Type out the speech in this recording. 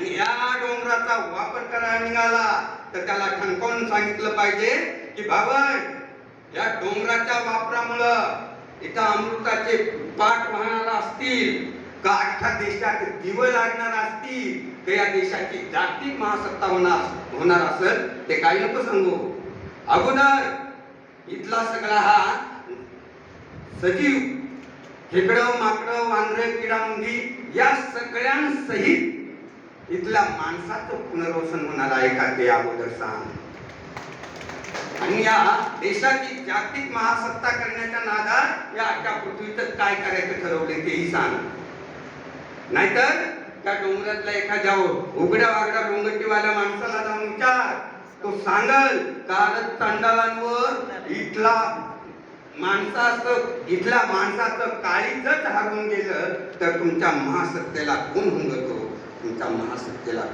आणि या डोंगराचा वापर करायला निघाला तर त्याला ठणकावून सांगितलं पाहिजे की बाबा या डोंगराच्या वापरामुळं इथं अमृताचे पाठ वाहणार असतील का अख्ख्या देशात दिव लागणार असतील तर या देशाची जागतिक महासत्ता होणार होणार असेल ते काही नको सांगू. अगोदर इथला सगळा हा सजीव खेकडं माकडं वांद्र किडामुंगी या सगळ्यांसहित इथल्या माणसाचं पुनर्वसन होणार आहे का ते अगोदर सांग. आणि या देशाची जागतिक महासत्ता करण्याच्या नादात या अख्ख्या पृथ्वीतच काय करायचं ठरवले तेही सांग. नाहीतर त्या डोंगरातल्या एखाद्या उघड्या वागड्या डोंगरटीवाल्या माणसाला जाऊन विचार. तो सांगल कारण चांडालांवर इथला माणसाचं इथल्या माणसाचं काळीजच हरवून गेलं तर तुमच्या महासत्तेला कोण हुंगतो तुमच्या महासत्तेला